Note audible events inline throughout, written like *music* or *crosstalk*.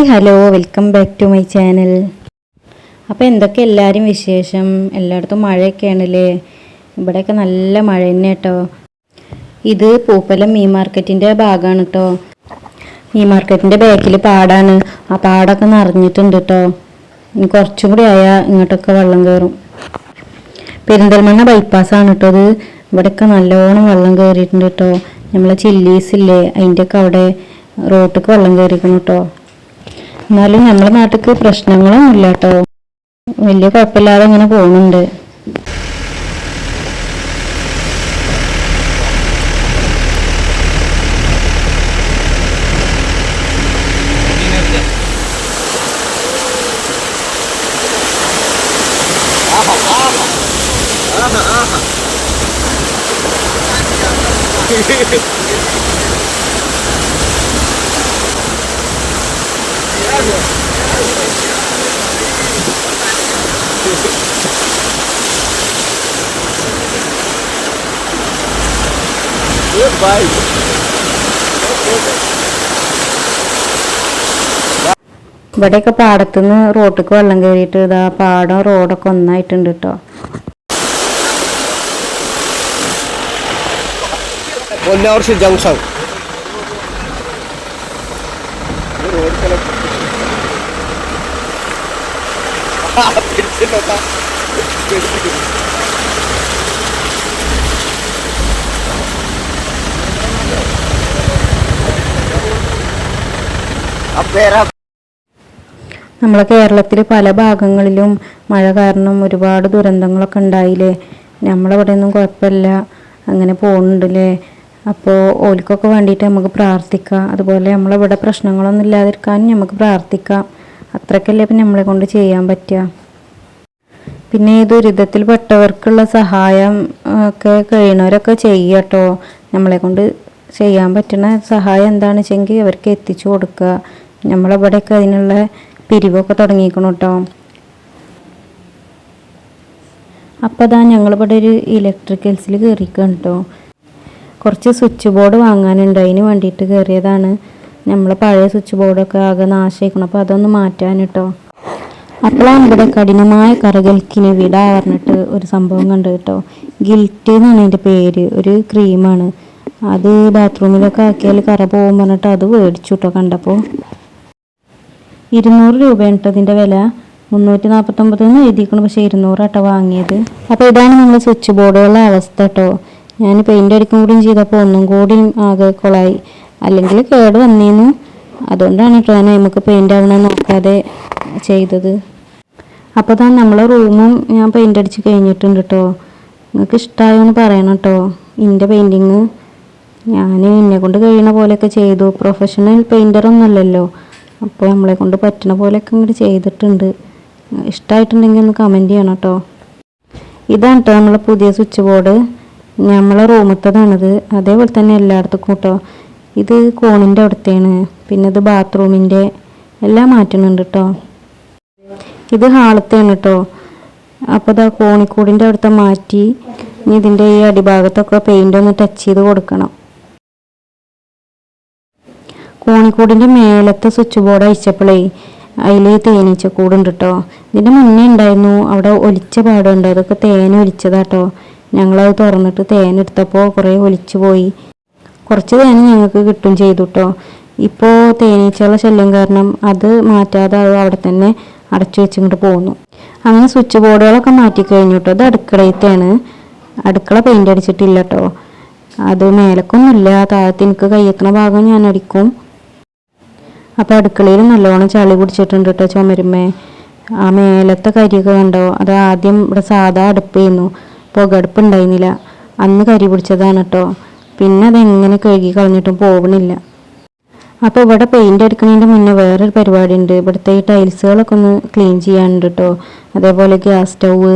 Hi hello welcome back to my channel. അപ്പോൾ എന്തൊക്കെ എല്ലാവരും വിശേഷം? എല്ലായിടത്തും മഴയൊക്കെയാണല്ലേ? ഇവിടെയൊക്കെ നല്ല മഴ തന്നെ കേട്ടോ ഇത് പൂപ്പലം മീൻ മാർക്കറ്റിന്റെ ഭാഗമാണ് കേട്ടോ മീൻ മാർക്കറ്റിന്റെ ബാക്കിൽ പാടാണ്. ആ പാടൊക്കെ നിറഞ്ഞിട്ടുണ്ട് കേട്ടോ കുറച്ചും കൂടി ആയാൽ ഇങ്ങോട്ടൊക്കെ വെള്ളം കയറും പെരിന്തൽമണ്ണ ബൈപ്പാസ്സാണ് കേട്ടോ അത് ഇവിടെയൊക്കെ നല്ലോണം വെള്ളം കയറിയിട്ടുണ്ട് കേട്ടോ നമ്മളെ ചില്ലീസ് ഇല്ലേ അതിന്റെയൊക്കെ അവിടെ റോട്ടിക്ക് വെള്ളം കയറിക്കണം കേട്ടോ എന്നാലും നമ്മളെ നാട്ടിക്ക് പ്രശ്നങ്ങളൊന്നും ഇല്ല കേട്ടോ വലിയ കുഴപ്പമില്ലാതെ ഇങ്ങനെ പോകുന്നുണ്ട്. *laughs* ഇവിടെയൊക്കെ പാടത്തുനിന്ന് റോട്ടിക്ക് വെള്ളം കയറിയിട്ട് ഇതാ പാടം റോഡൊക്കെ ഒന്നായിട്ടുണ്ട് കേട്ടോ. ജംഗ്ഷൻ. നമ്മളെ കേരളത്തിൽ പല ഭാഗങ്ങളിലും മഴ കാരണം ഒരുപാട് ദുരന്തങ്ങളൊക്കെ ഉണ്ടായില്ലേ? നമ്മളവിടെ ഒന്നും കുഴപ്പമില്ല. അങ്ങനെ പോകുന്നുണ്ടല്ലേ? അപ്പോൾ ഓൽക്കൊക്കെ വേണ്ടിയിട്ട് നമുക്ക് പ്രാർത്ഥിക്കാം. അതുപോലെ നമ്മളിവിടെ പ്രശ്നങ്ങളൊന്നും ഇല്ലാതിരിക്കാനും നമുക്ക് പ്രാർത്ഥിക്കാം. അത്രയ്ക്കല്ലേ പിന്നെ നമ്മളെ കൊണ്ട് ചെയ്യാൻ പറ്റുക? പിന്നെ ഈ ദുരിതത്തിൽ പെട്ടവർക്കുള്ള സഹായം ഒക്കെ കഴിയണവരൊക്കെ ചെയ്യട്ടോ നമ്മളെ കൊണ്ട് ചെയ്യാൻ പറ്റുന്ന സഹായം എന്താണെന്ന് വെച്ചെങ്കിൽ അവർക്ക് എത്തിച്ചു കൊടുക്കുക. നമ്മളിവിടെയൊക്കെ അതിനുള്ള പിരിവൊക്കെ തുടങ്ങിയിരിക്കണം കേട്ടോ. അപ്പോൾ അതാ ഞങ്ങളിവിടെ ഒരു ഇലക്ട്രിക്കൽസിൽ കയറിക്കണം കേട്ടോ. കുറച്ച് സ്വിച്ച് ബോർഡ് വാങ്ങാനുണ്ട്. അതിന് വേണ്ടിയിട്ട് കയറിയതാണ്. നമ്മളെ പഴയ സ്വിച്ച് ബോർഡൊക്കെ ആകെ നാശിക്കണം അപ്പോൾ അതൊന്ന് മാറ്റാൻ കേട്ടോ. അപ്പോഴാണ് ഇവിടെ കഠിനമായ കറുകൽക്കിന് വിട പറഞ്ഞിട്ട് ഒരു സംഭവം കണ്ടു കേട്ടോ. ഗിൽറ്റി എന്നാണ് അതിന്റെ പേര്. ഒരു ക്രീമാണ്. അത് ബാത്റൂമിലൊക്കെ ആക്കിയാൽ കറ പോകും പറഞ്ഞിട്ട് അത് മേടിച്ചു കേട്ടോ കണ്ടപ്പോൾ. ഇരുന്നൂറ് രൂപയാണ് കേട്ടോ വില. മുന്നൂറ്റി നാൽപ്പത്തൊമ്പത് എന്ന് എഴുതിക്കണം പക്ഷേ ഇരുന്നൂറാട്ടോ വാങ്ങിയത്. അപ്പോൾ ഇതാണ് നമ്മുടെ സ്വിച്ച് ബോർഡുകളുടെ അവസ്ഥ കേട്ടോ. ഞാൻ പെയിന്റ് അടിക്കും കൂടിയും ചെയ്തപ്പോൾ ഒന്നും കൂടി ആകെ കൊളായി. അല്ലെങ്കിൽ കേട് വന്നേന്ന്. അതുകൊണ്ടാണ് കേട്ടോ ഞാൻ നമുക്ക് പെയിന്റ് ആവണം നോക്കാതെ ചെയ്തത്. അപ്പോൾ തന്നെ നമ്മളെ റൂമും ഞാൻ പെയിന്റ് അടിച്ച് കഴിഞ്ഞിട്ടുണ്ട് കേട്ടോ നിങ്ങൾക്ക് ഇഷ്ടമായോ എന്ന് പറയണം കേട്ടോ എന്റെ പെയിന്റിങ് ഞാൻ എന്നെ കൊണ്ട് കഴിയണ പോലെയൊക്കെ ചെയ്തു. പ്രൊഫഷണൽ പെയിന്ററൊന്നും അല്ലല്ലോ. അപ്പോൾ നമ്മളെ കൊണ്ട് പറ്റണ പോലെയൊക്കെ ഇങ്ങോട്ട് ചെയ്തിട്ടുണ്ട്. ഇഷ്ടമായിട്ടുണ്ടെങ്കിൽ ഒന്ന് കമന്റ് ചെയ്യണം കേട്ടോ ഇതാണ് കേട്ടോ നമ്മളെ പുതിയ സ്വിച്ച് ബോർഡ് നമ്മളെ റൂമത്തതാണിത് അതേപോലെ തന്നെ എല്ലായിടത്തും കേട്ടോ ഇത് കോണിന്റെ അവിടുത്തെയാണ് പിന്നെ ഇത് ബാത്റൂമിന്റെ എല്ലാം മാറ്റുന്നുണ്ട് കേട്ടോ ഇത് ഹാളത്തെയാണ് കേട്ടോ അപ്പോൾ ഇതാ കോണിക്കൂടിന്റെ അവിടുത്തെ മാറ്റി ഇനി ഇതിന്റെ ഈ അടിഭാഗത്തൊക്കെ പെയിന്റ് ഒന്ന് ടച്ച് ചെയ്ത് കൊടുക്കണം. കോണിക്കൂടിന്റെ മേലത്തെ സ്വിച്ച് ബോർഡ് അയച്ചപ്പോഴേ അതിൽ തേനീച്ച കൂടുണ്ട് കേട്ടോ ഇതിന്റെ മുന്നേ ഉണ്ടായിരുന്നു. അവിടെ ഒലിച്ച പാടുണ്ട്. അതൊക്കെ തേൻ ഒലിച്ചതാട്ടോ ഞങ്ങളത് തുറന്നിട്ട് തേൻ എടുത്തപ്പോൾ കുറേ ഒലിച്ചു പോയി. കുറച്ച് തേൻ ഞങ്ങൾക്ക് കിട്ടും ചെയ്തു കേട്ടോ ഇപ്പോൾ തേനീച്ചകളെ ശല്യം കാരണം അത് മാറ്റാതെ അത് അവിടെ തന്നെ അടച്ചു വെച്ചിങ്ങോട്ട് പോകുന്നു അങ്ങനെ സ്വിച്ച് ബോർഡുകളൊക്കെ മാറ്റി കഴിഞ്ഞു കേട്ടോ അത് അടുക്കളയത്തെയാണ്. അടുക്കള പെയിന്റ് അടിച്ചിട്ടില്ല കേട്ടോ അത് മേലക്കൊന്നുമില്ല. താഴത്ത് എനിക്ക് കയ്യെത്തണ ഭാഗം ഞാൻ അടിക്കും. അപ്പോൾ അടുക്കളയിൽ നല്ലോണം ചളി പിടിച്ചിട്ടുണ്ട് കേട്ടോ ചുമരുമേ ആ മേലത്തെ കരിയൊക്കെ കണ്ടോ? അത് ആദ്യം ഇവിടെ സാധാ അടുപ്പായിരുന്നു പുകടുപ്പ് ഉണ്ടായിരുന്നില്ല. അന്ന് കരി പിടിച്ചതാണ് കേട്ടോ പിന്നെ അതെങ്ങനെ കഴുകി കളഞ്ഞിട്ടും പോകണില്ല. അപ്പോൾ ഇവിടെ പെയിന്റ് അടിക്കുന്നതിന്റെ മുന്നേ വേറൊരു പരിപാടി ഉണ്ട് ഇവിടുത്തെ ഈ ടൈൽസുകളൊക്കെ ഒന്ന് ക്ലീൻ ചെയ്യാനുണ്ട് കേട്ടോ അതേപോലെ ഗ്യാസ് സ്റ്റൗവ്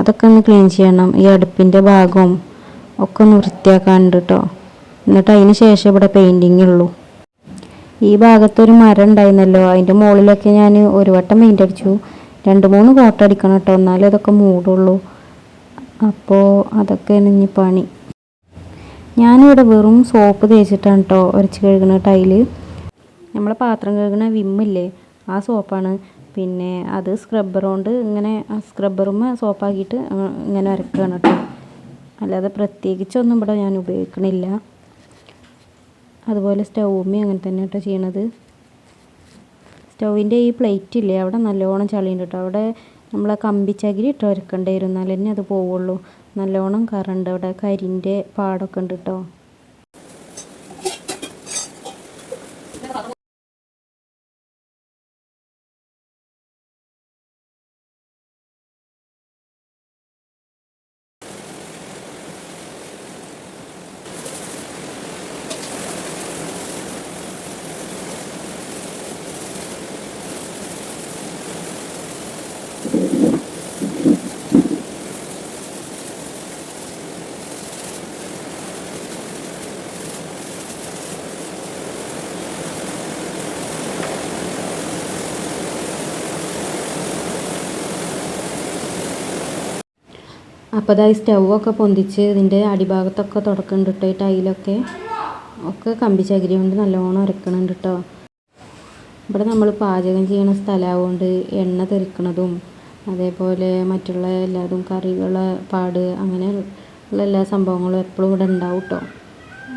അതൊക്കെ ഒന്ന് ക്ലീൻ ചെയ്യണം. ഈ അടുപ്പിന്റെ ഭാഗവും ഒക്കെ ഒന്ന് വൃത്തിയാക്കാനുണ്ട് കേട്ടോ എന്നിട്ട് അതിന് ശേഷം ഇവിടെ പെയിന്റിങ് ഉള്ളൂ. ഈ ഭാഗത്തൊരു മരം ഉണ്ടായിരുന്നല്ലോ. അതിന്റെ മുകളിലൊക്കെ ഞാൻ ഒരു വട്ടം പെയിന്റ് അടിച്ചു. രണ്ട് മൂന്ന് കോട്ട അടിക്കണം കേട്ടോ എന്നാലേ അതൊക്കെ മൂടുള്ളൂ. അപ്പോൾ അതൊക്കെയാണ് ഇനി പണി. ഞാനിവിടെ വെറും സോപ്പ് തേച്ചിട്ടാണ് കേട്ടോ ഉരച്ച് കഴുകുന്ന ടൈൽ. നമ്മളെ പാത്രം കഴുകണ വിമ്മില്ലേ ആ സോപ്പാണ്. പിന്നെ അത് സ്ക്രബ്ബർ കൊണ്ട് ഇങ്ങനെ സ്ക്രബ്ബറും സോപ്പാക്കിയിട്ട് ഇങ്ങനെ വരക്കുകയാണ് കേട്ടോ അല്ലാതെ പ്രത്യേകിച്ചൊന്നും ഇവിടെ ഞാൻ ഉപയോഗിക്കണില്ല. അതുപോലെ സ്റ്റൗമി അങ്ങനെ തന്നെ കേട്ടോ ചെയ്യണത്. സ്റ്റൗവിന്റെ ഈ പ്ലേറ്റ് ഇല്ലേ അവിടെ നല്ലോണം ചളിയുണ്ട് കേട്ടോ അവിടെ നമ്മളെ കമ്പിച്ചകിരി ഇട്ട് വരക്കേണ്ടി വരും. എന്നാലേ തന്നെ അത് പോവുള്ളൂ. നല്ലോണം കറുണ്ട് അവിടെ കരിന്റെ പാടൊക്കെ ഉണ്ട് കേട്ടോ അപ്പോൾ ഈ സ്റ്റൗവൊക്കെ പൊന്തിച്ച് ഇതിന്റെ അടിഭാഗത്തൊക്കെ തുടക്കുന്നുണ്ട് കേട്ടോ ഈ ടൈലൊക്കെ. ഒക്കെ കമ്പി ചകിരി കൊണ്ട് നല്ലോണം ഉരക്കണുണ്ട് കേട്ടോ ഇവിടെ നമ്മൾ പാചകം ചെയ്യുന്ന സ്ഥലമായതുകൊണ്ട് എണ്ണ തെറിക്കണതും അതേപോലെ മറ്റുള്ള എല്ലാതും കറികൾ പാട് അങ്ങനെ ഉള്ള എല്ലാ സംഭവങ്ങളും എപ്പോഴും ഇവിടെ ഉണ്ടാവും കേട്ടോ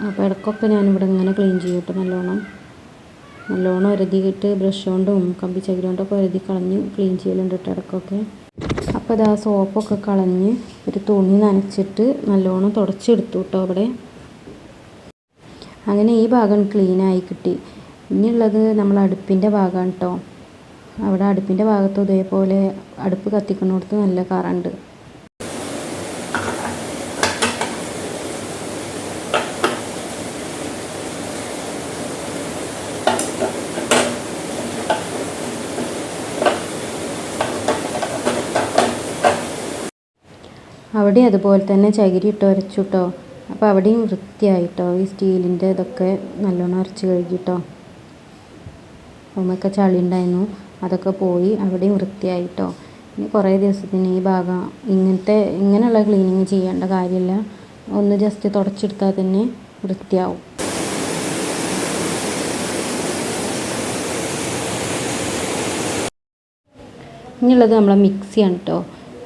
അപ്പോൾ ഇടയ്ക്കൊക്കെ ഞാനിവിടെ ഇങ്ങനെ ക്ലീൻ ചെയ്യും കേട്ടോ നല്ലോണം. നല്ലോണം ഉരതിയിട്ട് ബ്രഷ് കൊണ്ടും കമ്പി ചകിരി കൊണ്ടൊക്കെ ഉരതി കളഞ്ഞ് ക്ലീൻ ചെയ്യലുണ്ട് കേട്ടോ ഇടയ്ക്കൊക്കെ അപ്പോൾ ഇതാ സോപ്പൊക്കെ കളഞ്ഞ് ഒരു തുണി നനച്ചിട്ട് നല്ലോണം തുടച്ചെടുത്തു കേട്ടോ അവിടെ. അങ്ങനെ ഈ ഭാഗം ക്ലീനായി കിട്ടി. ഇനിയുള്ളത് നമ്മൾ അടുപ്പിന്റെ ഭാഗമാണ് കേട്ടോ അവിടെ അടുപ്പിന്റെ ഭാഗത്ത് ഇതേപോലെ അടുപ്പ് കത്തിക്കുന്നിടത്ത് നല്ല കറണ്ട്. അവിടെ അതുപോലെ തന്നെ ചകിരി ഇട്ട് ഉരച്ചു കേട്ടോ അപ്പോൾ അവിടെയും വൃത്തിയായിട്ടോ. ഈ സ്റ്റീലിന്റെ ഇതൊക്കെ നല്ലോണം ഉരച്ച് കഴുകിട്ടോ. ഉമ്മയൊക്കെ ചളി ഉണ്ടായിരുന്നു. അതൊക്കെ പോയി അവിടെയും വൃത്തിയായിട്ടോ. ഇനി കുറേ ദിവസത്തിന് ഈ ഭാഗം ഇങ്ങനത്തെ ഇങ്ങനെയുള്ള ക്ലീനിങ് ചെയ്യേണ്ട കാര്യമില്ല. ഒന്ന് ജസ്റ്റ് തുടച്ചെടുത്താൽ തന്നെ വൃത്തിയാവും. ഇനിയുള്ളത് നമ്മളെ മിക്സിയാണ് കേട്ടോ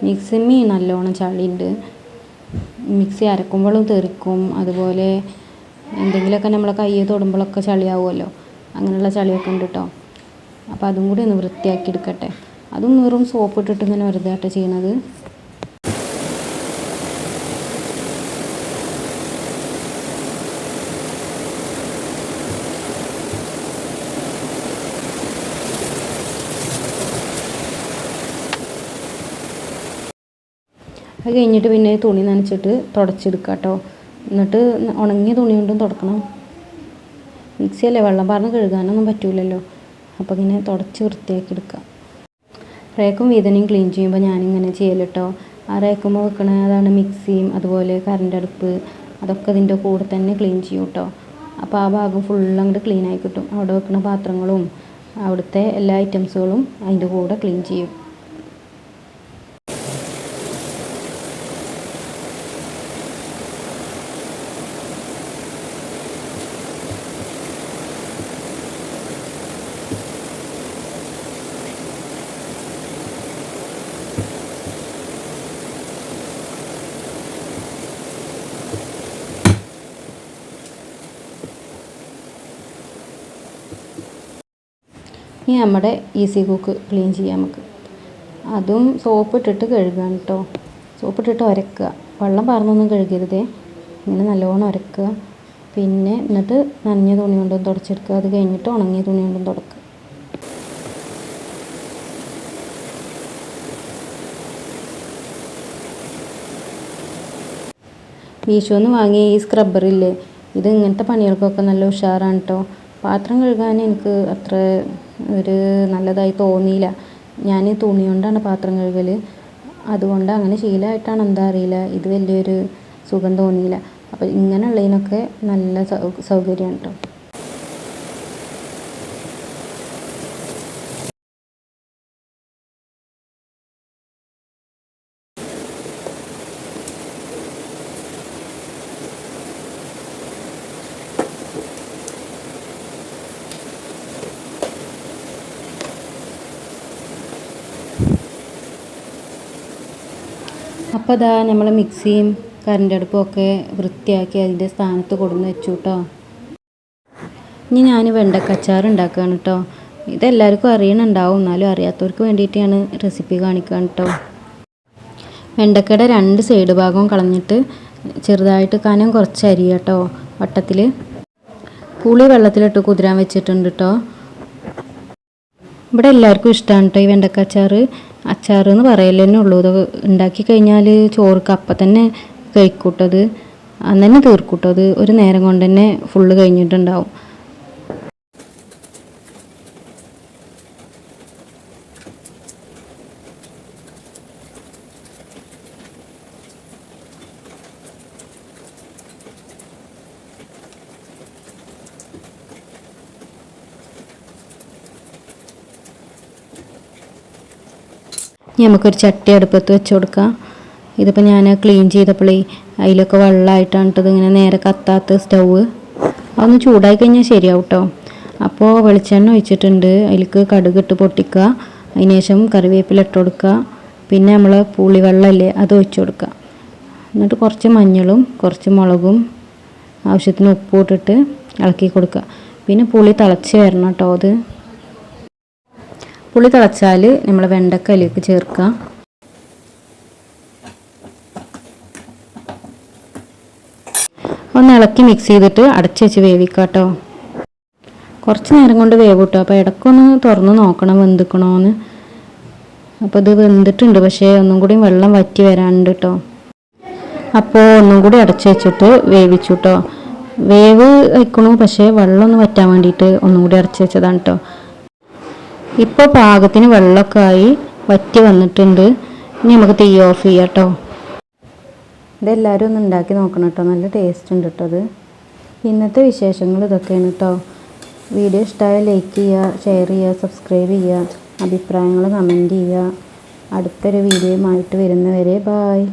മിക്സിമി നല്ലോണം ചളിയുണ്ട് മിക്സി അരക്കുമ്പോഴും തെറിക്കും. അതുപോലെ എന്തെങ്കിലുമൊക്കെ നമ്മളെ കൈ തൊടുമ്പോഴൊക്കെ ചളിയാവുമല്ലോ അങ്ങനെയുള്ള ചളിയൊക്കെ ഉണ്ട് കേട്ടോ അപ്പോൾ അതും കൂടി ഒന്ന് വൃത്തിയാക്കി എടുക്കട്ടെ. അതും വെറും സോപ്പ് ഇട്ടിട്ട് ഇങ്ങനെ വെറുതെ ആട്ടോ ചെയ്യണത്. അത് കഴിഞ്ഞിട്ട് പിന്നെ തുണി നനച്ചിട്ട് തുടച്ചെടുക്കുക കേട്ടോ എന്നിട്ട് ഉണങ്ങിയ തുണി കൊണ്ടും തുടക്കണം. മിക്സിയല്ലേ വെള്ളം പറഞ്ഞ് കഴുകാനൊന്നും പറ്റൂലല്ലോ. അപ്പോൾ ഇങ്ങനെ തുടച്ച് വൃത്തിയാക്കി എടുക്കുക റേക്കും വീതനയും ക്ലീൻ ചെയ്യുമ്പോൾ ഞാനിങ്ങനെ ചെയ്യലിട്ടോ ആ റേക്കുമ്പോൾ വെക്കണ അതാണ് മിക്സിയും അതുപോലെ കറണ്ട് അടുപ്പ് അതൊക്കെ ഇതിന്റെ കൂടെ തന്നെ ക്ലീൻ ചെയ്യും കേട്ടോ അപ്പോൾ ആ ഭാഗം ഫുൾ അങ്ങോട്ട് ക്ലീൻ ആയി കിട്ടും. അവിടെ വെക്കുന്ന പാത്രങ്ങളും അവിടുത്തെ എല്ലാ ഐറ്റംസുകളും അതിന്റെ കൂടെ ക്ലീൻ ചെയ്യും. ഇനി നമ്മുടെ ഈസി കുക്ക് ക്ലീൻ ചെയ്യാം നമുക്ക്. അതും സോപ്പ് ഇട്ടിട്ട് കഴുകാൻ കേട്ടോ സോപ്പ് ഇട്ടിട്ട് ഉരക്കുക വെള്ളം പാർന്നൊന്നും കഴുകരുതേ. ഇങ്ങനെ നല്ലോണം ഉരക്കുക പിന്നെ എന്നിട്ട് നനഞ്ഞ തുണി കൊണ്ടും തുടച്ചെടുക്കുക. അത് കഴിഞ്ഞിട്ട് ഉണങ്ങിയ തുണി കൊണ്ടും തുടക്കുക. മീഷോന്ന് വാങ്ങിയ ഈ സ്ക്രബ്ബറില്ലേ ഇത് ഇങ്ങനത്തെ പണികൾക്കൊക്കെ നല്ല ഉഷാറാണ് കേട്ടോ പാത്രം കഴുകാൻ എനിക്ക് അത്ര ഒരു നല്ലതായി തോന്നിയില്ല. ഞാൻ തുണി കൊണ്ടാണ് പാത്രം കഴുകൽ അതുകൊണ്ട് അങ്ങനെ ശീലമായിട്ടാണ് എന്താ അറിയില്ല. ഇത് വലിയൊരു സുഖം തോന്നിയില്ല. അപ്പോൾ ഇങ്ങനെയുള്ളതിനൊക്കെ നല്ല സൗകര്യമാണ് കേട്ടോ അപ്പോൾ അതാ നമ്മൾ മിക്സിയും കറണ്ട് അടുപ്പൊക്കെ വൃത്തിയാക്കി അതിന്റെ സ്ഥാനത്ത് കൊടുന്ന് വെച്ചു കേട്ടോ ഇനി ഞാൻ വെണ്ടക്കച്ചാർ ഉണ്ടാക്കുകയാണ് കേട്ടോ ഇതെല്ലാവർക്കും അറിയണുണ്ടാവും. എന്നാലും അറിയാത്തവർക്ക് വേണ്ടിയിട്ടാണ് റെസിപ്പി കാണിക്കുകയാണ് കേട്ടോ വെണ്ടക്കയുടെ രണ്ട് സൈഡ് ഭാഗവും കളഞ്ഞിട്ട് ചെറുതായിട്ട് കനം കുറച്ച് അരി കേട്ടോ വട്ടത്തിൽ പുളി വെള്ളത്തിലിട്ട് കുതിരാൻ വെച്ചിട്ടുണ്ട് കേട്ടോ ഇവിടെ എല്ലാവർക്കും ഇഷ്ടമാണ് കേട്ടോ ഈ വെണ്ടക്ക അച്ചാർ അച്ചാർ എന്ന് പറയല്ലേ തന്നെ ഉള്ളൂ. ഇത് ഉണ്ടാക്കി കഴിഞ്ഞാൽ ചോർക്ക് അപ്പം തന്നെ കഴിക്കൂട്ടത്. അന്ന് തന്നെ തീർക്കൂട്ടത്. ഒരു നേരം കൊണ്ട് തന്നെ ഫുള്ള് കഴിഞ്ഞിട്ടുണ്ടാവും. ഇനി നമുക്കൊരു ചട്ടി അടുപ്പത്ത് വെച്ച് കൊടുക്കാം. ഇതിപ്പോൾ ഞാൻ ക്ലീൻ ചെയ്തപ്പോഴേ അതിലൊക്കെ വെള്ളമായിട്ടാണ് ഇട്ടത് ഇങ്ങനെ നേരെ കത്താത്ത സ്റ്റൗവ്. അതൊന്ന് ചൂടായി കഴിഞ്ഞാൽ ശരിയാവും കേട്ടോ അപ്പോൾ വെളിച്ചെണ്ണ ഒഴിച്ചിട്ടുണ്ട്. അതിലേക്ക് കടുകിട്ട് പൊട്ടിക്കുക. അതിന് ശേഷം കറിവേപ്പില ഇട്ട് കൊടുക്കുക. പിന്നെ നമ്മൾ പുളിവെള്ളമല്ലേ അത് ഒഴിച്ചു കൊടുക്കുക. എന്നിട്ട് കുറച്ച് മഞ്ഞളും കുറച്ച് മുളകും ആവശ്യത്തിന് ഉപ്പ് ഇട്ടിട്ട് ഇളക്കി കൊടുക്കുക. പിന്നെ പുളി തിളച്ച് വരണം കേട്ടോ അത്. പുളി തിളച്ചാൽ നമ്മൾ വെണ്ടക്ക അതിലേക്ക് ചേർക്കുക. ഒന്ന് ഇളക്കി മിക്സ് ചെയ്തിട്ട് അടച്ച് വെച്ച് വേവിക്കുക കേട്ടോ കുറച്ച് നേരം കൊണ്ട് വേവ് കിട്ടും അപ്പോൾ ഇടയ്ക്കൊന്ന് തുറന്ന് നോക്കണം വെന്തിക്കണോന്ന്. അപ്പോൾ ഇത് വെന്തിട്ടുണ്ട്. പക്ഷേ ഒന്നും കൂടി വെള്ളം വറ്റി വരാനുണ്ട് കേട്ടോ അപ്പോൾ ഒന്നും കൂടി അടച്ച് വെച്ചിട്ട് വേവിച്ചു കേട്ടോ വേവ് വയ്ക്കണു പക്ഷേ വെള്ളം ഒന്ന് വറ്റാൻ വേണ്ടിയിട്ട് ഒന്നും കൂടി അടച്ച് വെച്ചതാണ് കേട്ടോ ഇപ്പോൾ പാകത്തിന് വെള്ളമൊക്കെ ആയി വറ്റി വന്നിട്ടുണ്ട്. ഇനി നമുക്ക് തീ ഓഫ് ചെയ്യാം കേട്ടോ ഇതെല്ലാവരും ഒന്ന് ഉണ്ടാക്കി നോക്കണം കേട്ടോ. നല്ല ടേസ്റ്റ് ഉണ്ട് കേട്ടോ അത്. ഇന്നത്തെ വിശേഷങ്ങൾ ഇതൊക്കെയാണ് കേട്ടോ. വീഡിയോ ഇഷ്ടമായാൽ ലൈക്ക് ചെയ്യുക ഷെയർ ചെയ്യുക സബ്സ്ക്രൈബ് ചെയ്യുക അഭിപ്രായങ്ങൾ കമന്റ് ചെയ്യുക. അടുത്തൊരു വീഡിയോയുമായിട്ട് വരുന്നവരെ ബായ്